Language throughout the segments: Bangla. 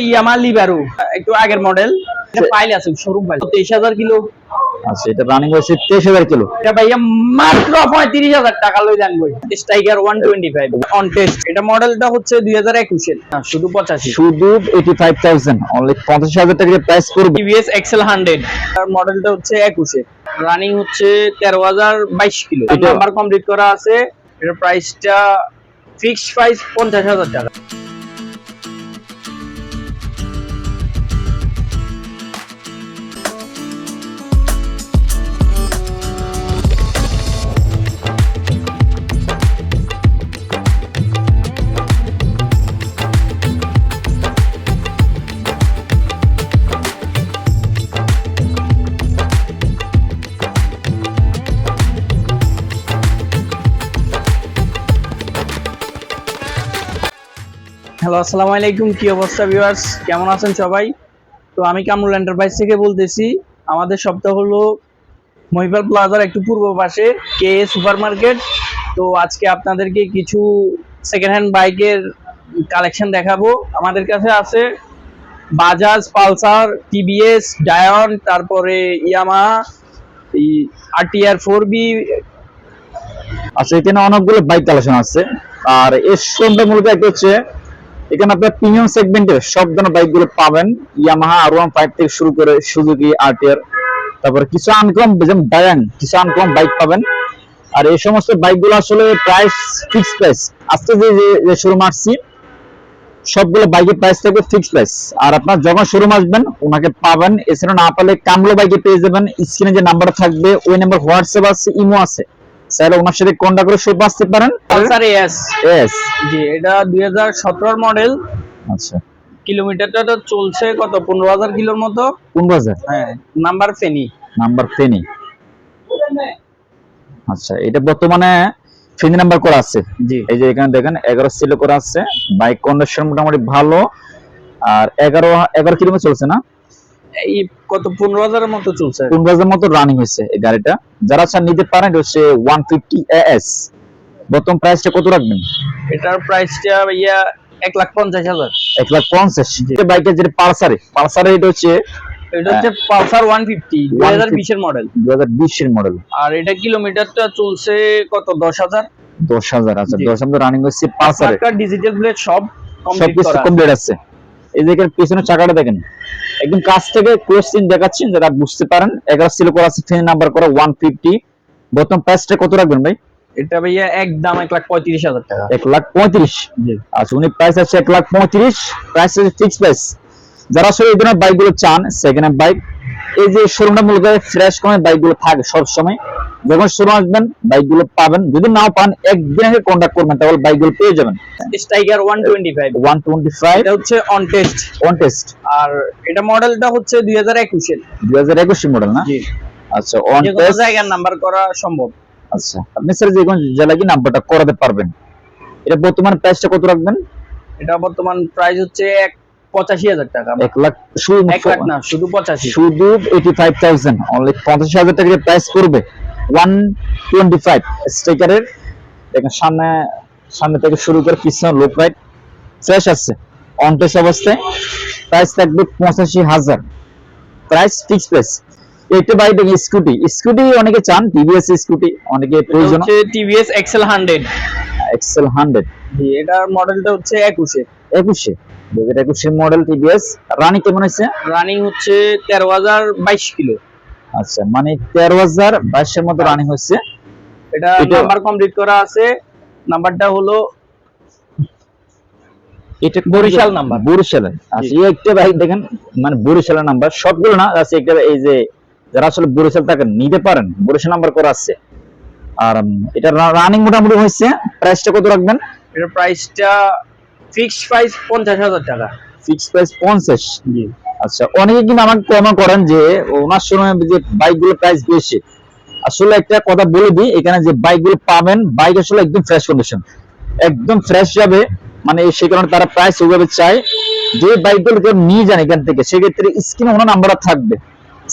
ইয়ামা লিবারো একটু আগের মডেল ফাইল আছে শোরুম ফাইল তেইশ হাজার কিলো। আচ্ছা এটা রানিং হয়েছে তেইশ হাজার কিলো। এটা ভাইয়া মাত্র পঁয়ত্রিশ হাজার টাকা লই দেন বই striker one twenty five on test এটা মডেলটা হচ্ছে দুই হাজার একুশের শুধু পঁচাশি। শুধু এইটি ফাইভ থাউজেন্ড অনলি পঞ্চাশ হাজার টাকা প্রাইস করবে। টিভিএস এক্সেল হান্ড্রেড তার মডেলটা হচ্ছে একুশে। রানিং হচ্ছে তেরো হাজার বাইশ কিলো। এটা- নাম্বার কমপ্লিট করা আছে। এটার প্রাইসটা ফিক্সড প্রাইস পঞ্চাশ হাজার টাকা। হ্যালো, আসসালামু আলাইকুম। কি অবস্থা ভিউয়ার্স কেমন আছেন সবাই? তো আমি কামরুল এন্টারপ্রাইজ থেকে বলতেছি, আমাদের সপ্তাহ হলো মহিপাল প্লাজার একটু পূর্ব পাশে, কে এ সুপার মার্কেট তো আজকে আপনাদেরকে কিছু সেকেন্ড হ্যান্ড বাইকের কালেকশন দেখাবো। আমাদের কাছে আছে বাজাজ পালসার টিভিএস ডায়ন তারপরে ইয়ামা আরটিআর ফোর বি আচ্ছা এখানে অনেকগুলো বাইক কালেকশন আছে। আর এর সঙ্গে মূলত একটা হচ্ছে এখানে আপনার প্রিমিয়াম সেগমেন্টের সব ধরনের বাইকগুলো পাবেন। ইয়ামাহা আর ওয়ান ফাইভ থেকে শুরু করে সুজুকি আরটিআর তারপরে কিছু আনকম যেমন ডায়ান কিছু আনকম বাইক পাবেন। আর এই সমস্ত বাইকগুলো আসলে প্রাইস ফিক্স প্রাইস আজকে যে, যে- শোরুম আসছি, সবগুলো বাইকের প্রাইস থাকবে ফিক্স প্রাইস আর আপনার যখন শোরুম আসবেন, ওনাকে পাবেন। এছাড়া না পারলে কামলো বাইকে পেয়ে যাবেন। স্ক্রিনে যে নাম্বার থাকবে, ওই নাম্বার হোয়াটসঅ্যাপ আছে, ইমো আছে। স্যার ওনার সাথে কন্ট্যাক্ট করে আসতে পারেন? এস এস জি এটা মডেল আচ্ছা। কিলোমিটারটা তো চলছে কত? পনেরো হাজার কিলোর মতো? কোন বাজার হ্যাঁ নাম্বার ফেনি। নাম্বার টেনই আচ্ছা এটা বর্তমানে ফিন নাম্বার করা আছে। জি। এই যে এখানে দেখেন এগারো সিলো করা আছে। বাইক কন্ডিশন মোটামুটি ভালো। আর এগারো এগারো কিলোমিটার চলছে না? এই কত পনেরো হাজারের মতো চলছে? কোন বাজার মতো রানিং হয়েছে এই গাড়িটা। যারা চান নিতে পারেন হচ্ছে ওয়ান ফিফটি এস বর্তমান প্রাইসটা কত রাখবেন? এটার প্রাইসটা ভাইয়া এক লাখ পঞ্চাশ হাজার। এক লাখ পঞ্চাশ। বাইকের যেটা পালসারে পালসারে এটা হচ্ছে এটা হচ্ছে পালসার ওয়ান ফিফটি দুই হাজার বিশের মডেল দু হাজার বিশের মডেল আর এটা কিলোমিটারটা চলছে কত দশ হাজার? দশ হাজার আচ্ছা জি। দশ হাজার রানিং হচ্ছে পালসারে। ডিজিটাল প্লেট সব কমপ্লিট সবকিছু কমপ্লিট আছে। এই যে এখানে চাকাটা দেখেন। একদম কাছ থেকে ক্লোজ সিন দেখাচ্ছেন যারা বুঝতে পারেন এগারো সিলো করা আছে নাম্বার করা ওয়ান ফিফটি বর্তমান প্রাইসটা কত রাখবেন ভাই? এটা ভাইয়া একদম এক লাখ পঁয়ত্রিশ হাজার টাকা। এক লাখ পঁয়ত্রিশ। আচ্ছা উনি প্রাইস আছে এক লাখ পঁয়ত্রিশ। প্রাইস আছে ফিক্স প্রাইস যারা আসলে এই ধরনের বাইকগুলো চান সেকেন্ড হ্যান্ড বাইক এই যে শোরুমটা মূলত ফ্রেশ কমে বাইকগুলো থাকে সব সময় যখন শোরুম আসবেন বাইকগুলো পাবেন। যদি নাও পান একদিন আগে কন্ট্যাক্ট করবেন তাহলে বাইকগুলো পেয়ে যাবেন। ওয়ান টোয়েন্টি ফাইভ এটা হচ্ছে অন টেস্ট ওয়ান টেস্ট আর এটা মডেলটা হচ্ছে দুই হাজার একুশের দুই হাজার একুশ মডেল না? জি। আচ্ছা অন টেস্ট জায়গার নাম্বার করা সম্ভব। আচ্ছা আপনি স্যার যে কোনো জেলায় গিয়ে নাম্বারটা করাতে পারবেন। এটা বর্তমান প্রাইসটা কত রাখবেন? এটা বর্তমান প্রাইস হচ্ছে এক পঁচাশি হাজার টাকা। এক লাখ শুধু এক লাখ না শুধু পঁচাশি। শুধু এইটি ফাইভ থাউজেন্ড অনলি পঞ্চাশ হাজার টাকা প্রাইস করবে। ওয়ান টোয়েন্টি ফাইভ স্টিকারের। দেখেন সামনে সামনে থেকে শুরু করে পিছনে লোক রাইট ফ্রেশ আছে অন টেস অবস্থায়। প্রাইস থাকবে পঁচাশি হাজার। প্রাইস ফিক্স প্রাইস এইটা বাই দেখি স্কুটি স্কুটি অনেকে চান টিভিএস স্কুটি অনেকে প্রয়োজন। TVS XL hundred XL hundred এটার মডেলটা হচ্ছে একুশে। একুশে। দু হাজার একুশের মডেল টিভিএস রানি কেমন হয়েছে? রানিং হচ্ছে তেরো হাজার বাইশ কিলো। আচ্ছা মানে তেরো হাজার বাইশের মতো রানিং হচ্ছে এটা এটা- নাম্বার কমপ্লিট করা আছে। নাম্বারটা হলো এটা বরিশাল নাম্বার। বরিশালের। আচ্ছা এই একটা বাইক দেখেন মানে বরিশালের নাম্বার সবগুলো না আছে একটা এই যে যারা আসলে বরিশাল তাকে নিতে পারেন বরিশাল নাম্বার করা আছে। আর এটা রানিং মোটামুটি হয়েছে। প্রাইসটা কত রাখবেন? এটার প্রাইসটা ফিক্সড প্রাইস পঞ্চাশ হাজার টাকা। ফিক্স প্রাইস পঞ্চাশ আচ্ছা অনেকে কিন্তু আমাকে করেন যে, ওনার সময় যে বাইকগুলো প্রাইস বেশি। আসলে একটা কথা বলে দিই, এখানে যে বাইকগুলো পাবেন বাইক আসলে একদম ফ্রেশ কন্ডিশন একদম ফ্রেশ যাবে মানে সে কারণে তারা প্রাইস ওইভাবে চায়। যে বাইকগুলো কেউ নিয়ে যান এখান থেকে, সেক্ষেত্রে স্ক্রিনে ওনার নাম্বার থাকবে।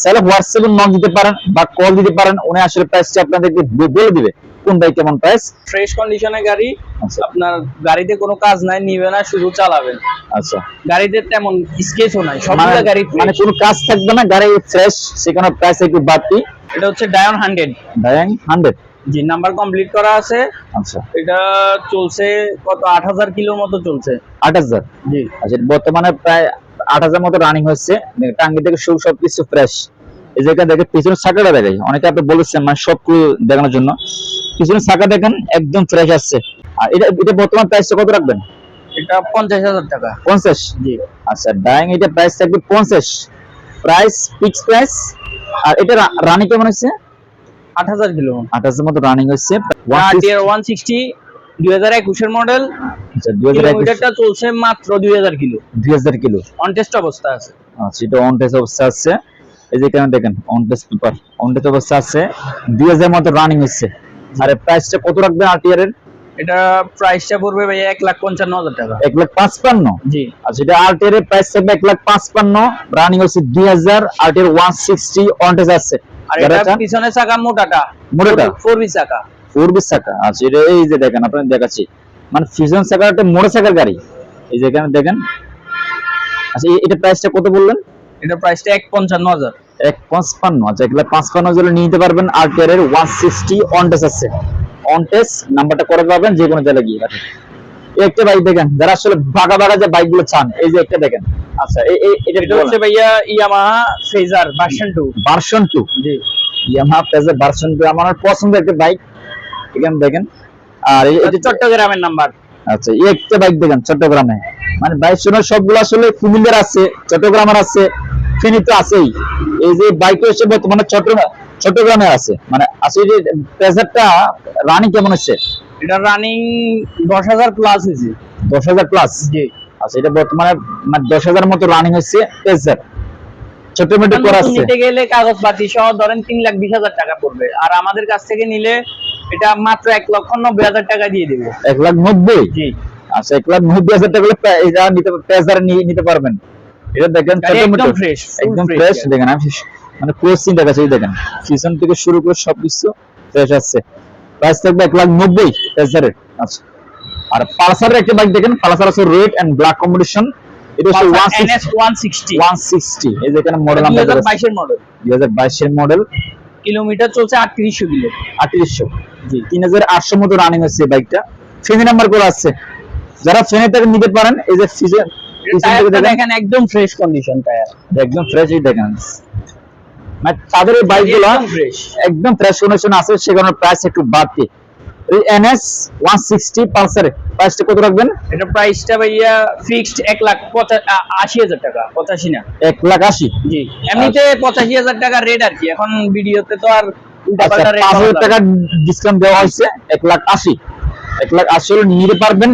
চাইলে হোয়াটসঅ্যাপে নক দিতে পারেন বা কল দিতে পারেন উনি আসলে প্রাইসটা আপনাদেরকে বলে দিবে কোন বাইক কেমন প্রাইস ফ্রেশ কন্ডিশনের গাড়ি আচ্ছা। আপনার গাড়িতে কোনো কাজ নাই নিবে না শুধু চালাবেন। আচ্ছা। গাড়িতে তেমন স্কেচও নাই মানে সবগুলো গাড়ি মানে কোনো কাজ থাকবে না গাড়ি ফ্রেশ সেখানে প্রাইস একটু বাড়তি। এটা হচ্ছে ডায়ন হান্ড্রেড ডায়ন হান্ড্রেড জি নাম্বার কমপ্লিট করা আছে। আচ্ছা। এটা চলছে কত আট হাজার কিলোর মতো চলছে। আট হাজার? জি। আচ্ছা বর্তমানে প্রায় আট হাজার মতো রানিং হচ্ছে টাঙ্গি থেকে শুরু সবকিছু ফ্রেশ এই জায়গায় দেখে পিছনের চাকাটা দেখাই অনেকে আপনি বলেছেন মানে সব দেখানোর জন্য। পিছনের চাকা দেখেন একদম ফ্রেশ আসছে। আর এটা এটা বর্তমান প্রাইসটা কত রাখবেন? এটা পঞ্চাশ হাজার টাকা। পঞ্চাশ? জি। আচ্ছা ডাইং এটা প্রাইস থাকবে পঞ্চাশ। প্রাইস ফিক্স প্রাইস আর এটা রানিং কেমন হচ্ছে? আট হাজার কিলো। আট হাজার মতো রানিং হচ্ছে। ওয়ান সিক্সটি দুই হাজার একুশের মডেল আচ্ছা কিলোমিটারটা চলছে মাত্র দুই হাজার কিলো। দুই হাজার কিলো। অনটেস্ট অবস্থা আছে। আচ্ছা এটা অন টেস্ট অবস্থা আছে। এই যে এখানে দেখেন on test paper on test অবস্থা আছে। দুই হাজার মতো রানিং হচ্ছে। আর প্রাইসটা কত রাখবেন আরটিআর এর? এটা প্রাইসটা পড়বে ভাই এক লাখ পঞ্চান্ন হাজার টাকা। এক লাখ পাঁচপান্ন? জি। আচ্ছা এটা আরটিআর এর প্রাইস থাকবে এক লাখ পাঁচপান্ন। রানিং হচ্ছে দুই হাজার RTR one sixty on test আছে। আর এটা পিছনে চাকা মোটাটা। মোটাটা? ফোর বি চাকা। ফোর বিশ চাকা আচ্ছা এটা এই যে দেখেন আপনার দেখাচ্ছি। মানে ফিউশন চাকার একটা মোটর চাকার গাড়ি। এই যে এখানে দেখেন। আচ্ছা এটা প্রাইসটা কত বললেন? এটা প্রাইসটা এক পঞ্চান্ন হাজার। এক পাঁচপান্ন আচ্ছা এগুলো পাঁচপান্ন জলে নিয়ে নিতে পারবেন আর টিয়ারের ওয়ান সিক্সটি অন টেস আছে। অন টেস নাম্বারটা করে পাবেন যে কোনো জায়গায় গিয়ে একটা বাইক দেখেন যারা আসলে বাগা বাগা যে বাইকগুলো চান এই যে একটা দেখেন। আচ্ছা এই এটা হচ্ছে ভাইয়া Yamaha Fazer version two version two জি। ইয়ামাহা পেজে ভার্সন টু আমার পছন্দের একটা বাইক এখানে দেখেন। আর এই- এটা চট্টগ্রামের নাম্বার। আচ্ছা এই একটা বাইক দেখেন চট্টগ্রামে। মানে বাইক শোনার সবগুলো আসলে কুমিল্লার আছে চট্টগ্রামের আছে ফেনী তো আছেই। এই যে বাইক হচ্ছে বর্তমানে চট্টগ্রাম চট্টগ্রামে আছে। মানে আসলে যে প্রেজারটা রানিং কেমন হচ্ছে? এটা রানিং দশ হাজার প্লাস হয়েছে। দশ হাজার প্লাস জি। আচ্ছা এটা বর্তমানে মানে দশ হাজার মতো রানিং হচ্ছে ছোট মোটো করা আছে। নিতে গেলে কাগজপাতি সহ ধরেন তিন লাখ বিশ হাজার টাকা পড়বে। আর আমাদের কাছ থেকে নিলে এটা মাত্র এক লক্ষ নব্বই হাজার টাকা দিয়ে দেবো। এক লাখ নব্বই? জি। আচ্ছা এক লাখ নব্বই হাজার টাকা এটা নিতে প্রেজার নিতে পারবেন। এটা দেখেন একদম ফ্রেশ একদম ফ্রেশ দেখেন আমি মানে ক্লোজ চিন্তা কাছে দেখেন। সিজন থেকে শুরু করে সবকিছু ফ্রেশ আছে। প্রাইস থাকবে এক লাখ নব্বই আচ্ছা। আর পালসারের একটা বাইক দেখেন পালসার আছে রেড এন্ড ব্ল্যাক কম্বিনেশন এটা হচ্ছে এই যে এখানে মডেল মডেল কিলোমিটার চলছে আটত্রিশশো কিলো। আটত্রিশশো। জি তিন হাজার আটশো মতো রানিং হচ্ছে বাইকটা ফেনি নাম্বার করে আছে। যারা ফেনে থেকে নিতে পারেন এই যে সিজন দেখেন। একদম ফ্রেশ কন্ডিশন টায়ার একদম ফ্রেশ এই দেখেন। মানে তাদের এই বাইকগুলো একদম ফ্রেশ কন্ডিশন আছে সে কারণে প্রাইস একটু বাড়তি। এনএস প্রাইসটা কত রাখবেন? এটা প্রাইসটা ভাইয়া ফিক্সড এক লাখ পঁচা- আ- আশি হাজার টাকা পঁচাশি না। এক লাখ আশি। জি। এমনিতে পঁচাশি হাজার টাকা রেট আর কি। এখন ভিডিওতে তো আর পাঁচ হাজার টাকা ডিসকাউন্ট দেওয়া হয়েছে এক লাখ আশি। এক লাখ আশি হলে নিতে পারবেন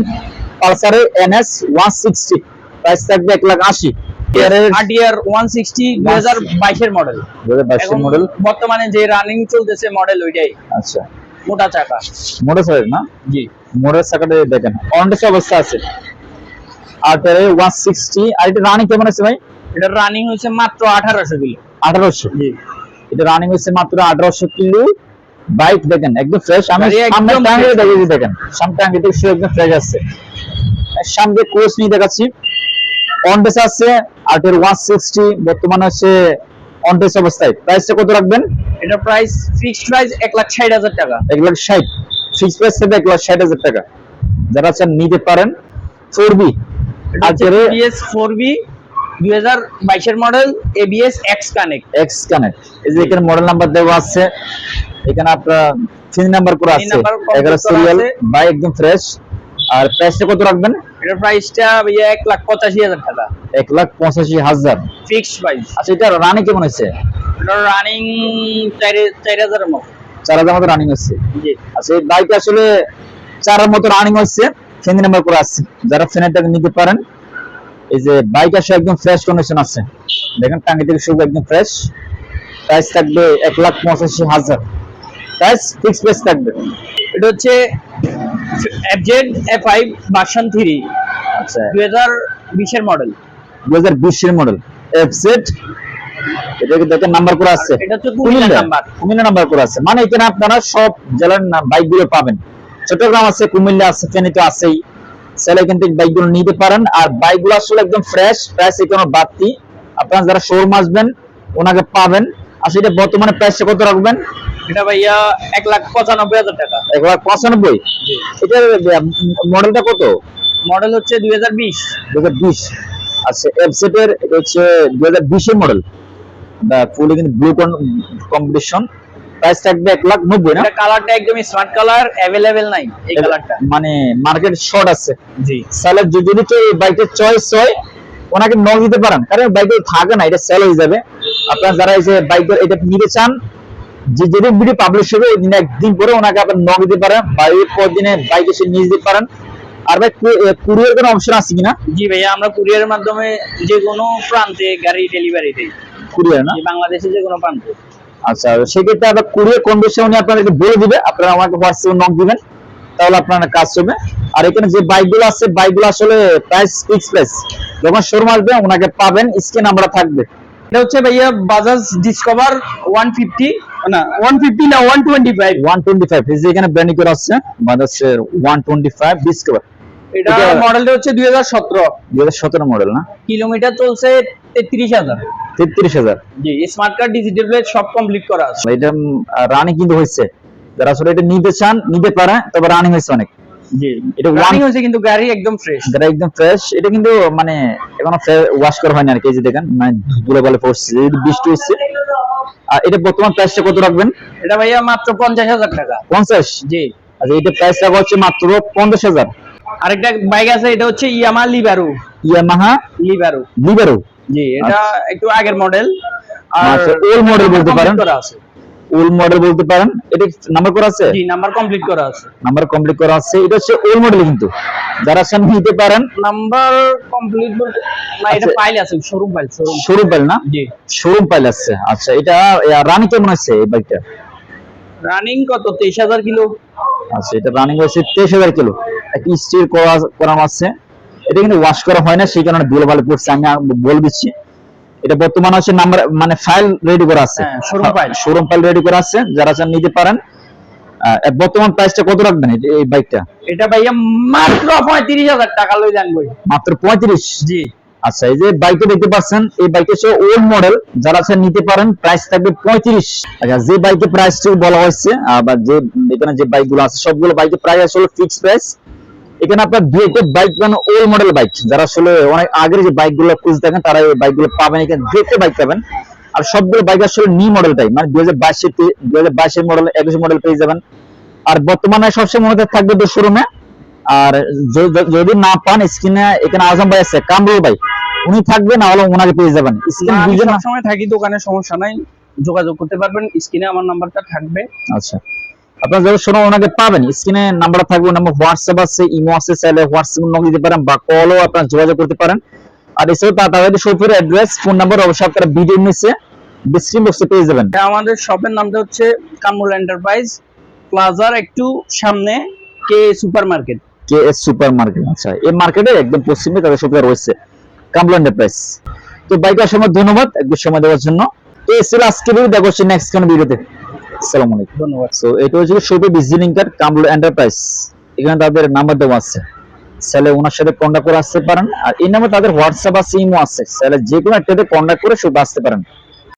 পালসারের এনএস ওয়ান সিক্সটি প্রাইস থাকবে এক লাখ আশি। বর্তমানে যে রানিং চলতেছে মডেল ওইটাই। আচ্ছা। মোটা চাকা। মোটর সাইকেল না? জি। মোটর সাইকেলটা দেখেন অনটেস অবস্থা আছে। আর ওয়ান সিক্সটি আর এটা রানিং কেমন আছে ভাই? এটা রানিং হয়েছে মাত্র আঠারোশো কিলো। আঠারোশো। জি। এটা রানিং হচ্ছে মাত্র আঠারোশো কিলো বাইক দেখেন একদম ফ্রেশ আমি সামনে টাঙ্গে fresh। দেখেছি দেখেন। সামনে টাঙ্গে দেখছি একদম ফ্রেশ আছে। আর সামনে কোর্স নিয়ে দেখাচ্ছি অনটেস আছে আটের ওয়ান সিক্সটি বর্তমানে হচ্ছে অনটেস অবস্থায়। প্রাইসটা কত রাখবেন? এটা প্রাইস ফিক্সড প্রাইস এক লাখ ষাট হাজার টাকা। এক লাখ ষাট। ফিক্স প্রাইস থাকবে এক লাখ ষাট হাজার টাকা। যারা চান নিতে পারেন। Four B ABS four B দুই হাজার বাইশের model ABS X connect X connect এই যে এখানে মডেল নাম্বার দেওয়া আছে এখানে আপনার তিন নাম্বার করে আছে। নাম্বার complete এগারো করা সিরিয়াল বাই একদম ফ্রেশ আর প্রাইসটা কত রাখবেন? প্রাইসটা ভাইয়া টাকা। ফিক্সড প্রাইস আচ্ছা এটা রানিং কেমন হয়েছে? এটা রানিং চার চার হাজারের মতো। চার হাজার মতো রানিং হচ্ছে। জি। আচ্ছা এই বাইক আসলে চারের মতো রানিং হচ্ছে। তিন নাম্বার করে আছে। যারা ফ্রেনেরটাকে নিতে পারেন এই যে বাইক আসলে একদম ফ্রেশ কন্ডিশন আছে। দেখেন টাঙ্গি থেকে শুরু একদম ফ্রেশ প্রাইস থাকবে এক লাখ পঁচাশি হাজার। প্রাইস ফিক্স প্রাইস থাকবে। এটা হচ্ছে FZ F five version three আচ্ছা। দুই হাজার বিশের মডেল দু হাজার বিশের মডেল এফজেড এটা কি দেখেন নাম্বার করে আছে। এটা হচ্ছে কুমিল্লা নাম্বার কুমিল্লা নাম্বার করে আছে। মানে এখানে আপনারা সব জেলার বাইকগুলো পাবেন। চট্টগ্রাম আছে কুমিল্লা আছে ফেনী তো আছেই। সেলে কিন্তু বাইকগুলো নিতে পারেন। আর বাইকগুলো আসলে একদম ফ্রেশ প্রাইস এখানে বাড়তি। আপনারা যারা শোরুম আসবেন ওনাকে পাবেন। আসলে এটা বর্তমানে প্রাইসটা কত রাখবেন? এটা ভাইয়া এক লাখ পঁচানব্বই হাজার টাকা। এক লাখ পঁচানব্বই? এটার মডেলটা কত? মডেল হচ্ছে দুই হাজার বিশ। দু হাজার বিশ। আচ্ছা এফসেটের এটা হচ্ছে দু হাজার বিশের মডেল ফুল কিন্তু ব্লু কম্পিটিশন প্রাইস থাকবে এক লাখ নব্বই না? কালারটা একদম স্মার্ট কালার অ্যাভেলেবেল নাই এই কালারটা মানে মার্কেট শর্ট আছে। জি। তাহলে যদি যদি কেউ এই বাইকের চয়েস হয় ওনাকে নক দিতে পারেন। কারণ বাইকে থাকে না এটা সেল হয়ে যাবে। আপনারা যারা এই যে বাইকের এটা নিতে চান যে যেদিন ভিডিও পাবলিশ হবে ওই দিন একদিন পরে ওনাকে আপনার নক দিতে পারেন বা এই পর দিনে বাইক এসে নিয়ে যেতে পারেন। আর ভাই কুরিয়ার কোনো অপশন আছে কিনা? জি ভাইয়া আমরা কুরিয়ারের মাধ্যমে যে কোনো প্রান্তে গাড়ি ডেলিভারি দেই। কুরিয়ার না? বাংলাদেশে যে কোনো প্রান্তে। আচ্ছা সেক্ষেত্রে আবার কুরিয়ার কন্ডিশন আপনাদেরকে বলে দিবে। আপনারা আমাকে হোয়াটসঅ্যাপে নক দিবেন তাহলে আপনারা কাজ হবে। আর এখানে যে বাইকগুলো আছে বাইকগুলো আসলে প্রাইস ফিক্স প্রাইস যখন শোরুম আসবে ওনাকে পাবেন স্ক্রিন আমরা থাকবে। এটা হচ্ছে ভাইয়া বাজাজ ডিসকভার ওয়ান ফিফটি না ওয়ান ফিফটি না one twenty five one twenty five এখানে ব্র্যান্ডিং করে আসছে Bajaj one twenty five Discover এটা মডেলটা হচ্ছে দুই হাজার সতেরো। দুই হাজার সতেরো মডেল না? কিলোমিটার চলছে তেত্রিশ হাজার। তেত্রিশ হাজার। জি স্মার্ট কার্ড ডিজিটাল প্লেট সব কমপ্লিট করা আছে। এটা রানিং কিন্তু হয়েছে যারা আসলে এটা নিতে চান নিতে পারে তবে রানিং হয়েছে অনেক। জি এটা রানিং হয়েছে কিন্তু গাড়ি একদম ফ্রেশ যারা একদম ফ্রেশ এটা কিন্তু মানে এখনও ওয়াশ করা হয়নি আর কি যে দেখেন মানে ধুলে বলে পড়ছে বৃষ্টি হচ্ছে আর এটা বর্তমান প্রাইসটা কত রাখবেন? এটা ভাইয়া মাত্র পঞ্চাশ হাজার টাকা। পঞ্চাশ? জি। আচ্ছা এটা প্রাইস রাখা হচ্ছে মাত্র পঞ্চাশ হাজার। আরেকটা বাইক আছে এটা হচ্ছে ইয়ামা লিবারু ইয়ামাহা লিবারু লিবারো জি এটা একটু আগের মডেল আর আচ্ছা, old model বলতে পারেন। ওল্ড মডেল বলতে পারেন? এটা নাম্বার করা আছে? জি নাম্বার কমপ্লিট করা আছে। নাম্বার কমপ্লিট করা আছে। এটা হচ্ছে ওল্ড মডেল কিন্তু। যারা চান নিতে পারেন। নাম্বার কমপ্লিট বলতে না এটা আচ্ছা। ফাইল আছে শোরুম ফাইল শোরুম পাইল না? জি। শোরুম পাইল আছে। আচ্ছা এটা রানি কেমন আছে এই বাইকটা রানিং কত? তেইশ হাজার কিলো। আচ্ছা এটা রানিং হয়েছে তেইশ হাজার কিলো। একটা স্টিল করা করানো আছে। এটা কিন্তু ওয়াশ করা হয় না সেই কারণে ধুলো ভালো পড়ছে আমি বলে দিচ্ছি। এটা বর্তমানে হচ্ছে নাম্বার মানে ফাইল রেডি করা আছে। showroom file। Showroom file ready করা আছে যারা চান নিতে পারেন। বর্তমান প্রাইসটা কত রাখবেন এই- বাইকটা এটা ভাইয়া মাত্র পঁয়ত্রিশ হাজার টাকা লই জানব মাত্র পঁয়ত্রিশ? জি। আচ্ছা এই যে বাইকটা দেখতে পাচ্ছেন এই বাইকটা হচ্ছে ওল্ড মডেল যারা চান নিতে পারেন প্রাইস থাকবে পঁয়ত্রিশ। আচ্ছা যে বাইকের প্রাইসটা বলা হয়েছে বা যে এখানে যে বাইকগুলো আছে সবগুলো বাইকের প্রাইস আসলে ফিক্স প্রাইস এখানে আপনার দুই একটা বাইক মানে ওল্ড মডেল বাইক যারা আসলে অনেক আগের যে বাইকগুলো খুঁজে থাকেন তারা এই বাইকগুলো পাবেন এখানে। একটা বাইক পাবেন। আর সবগুলো বাইক আসলে নি মডেলটাই মানে দুই হাজার বাইশের দুই হাজার বাইশের মডেল একুশ মডেল পেয়ে যাবেন। আর বর্তমানে সবসময় মনে থাকবে তো শোরুমে আর যদি না পান স্ক্রিনে এখানে আজম ভাই আছে কামরুল ভাই। উনি থাকবে না হলে ওনাকে পেয়ে যাবেন। স্ক্রিন না, আমি দুইজন সবসময় থাকি দোকানে সমস্যা নাই। যোগাযোগ করতে পারবেন স্ক্রিনে আমার নাম্বারটা থাকবে। আচ্ছা। আপনার যারা শোনো ওনাকে পাবেন। স্ক্রিনে নাম্বার থাকবে নাম্বার হোয়াটসঅ্যাপ আছে ইমো আছে চাইলে হোয়াটসঅ্যাপ নক দিতে পারেন বা কলও আপনার যোগাযোগ করতে পারেন। আর এছাড়াও তা- তাদের শপের অ্যাড্রেস ফোন নাম্বার অবশ্যই আপনারা ভিডিও নিচে ডিসক্রিপশন বক্সে পেয়ে যাবেন। আমাদের শপের নামটা হচ্ছে কামরুল এন্টারপ্রাইজ প্লাজার একটু সামনে K super market K S super market আচ্ছা। এই মার্কেটে একদম পশ্চিমে তাদের শপে রয়েছে কামলা এন্টারপ্রাইজ তো বাইক আসার সময় ধন্যবাদ একটু সময় দেওয়ার জন্য। এই ছিল আজকে ভিডিও দেখা নেক্সট কোনো ভিডিওতে আসসালামু আলাইকুম। ধন্যবাদ। সো এটা হচ্ছে শপে ভিজিটিং কার্ড কামরুল এন্টারপ্রাইজ এখানে তাদের নাম্বার দেওয়া আছে। স্যালে ওনার সাথে কন্ট্যাক্ট করে আসতে পারেন। আর এই নাম্বার তাদের হোয়াটসঅ্যাপ আছে ইমো আছে। স্যালে যে কোনো একটাতে কন্ট্যাক্ট করে শুধু আসতে পারেন।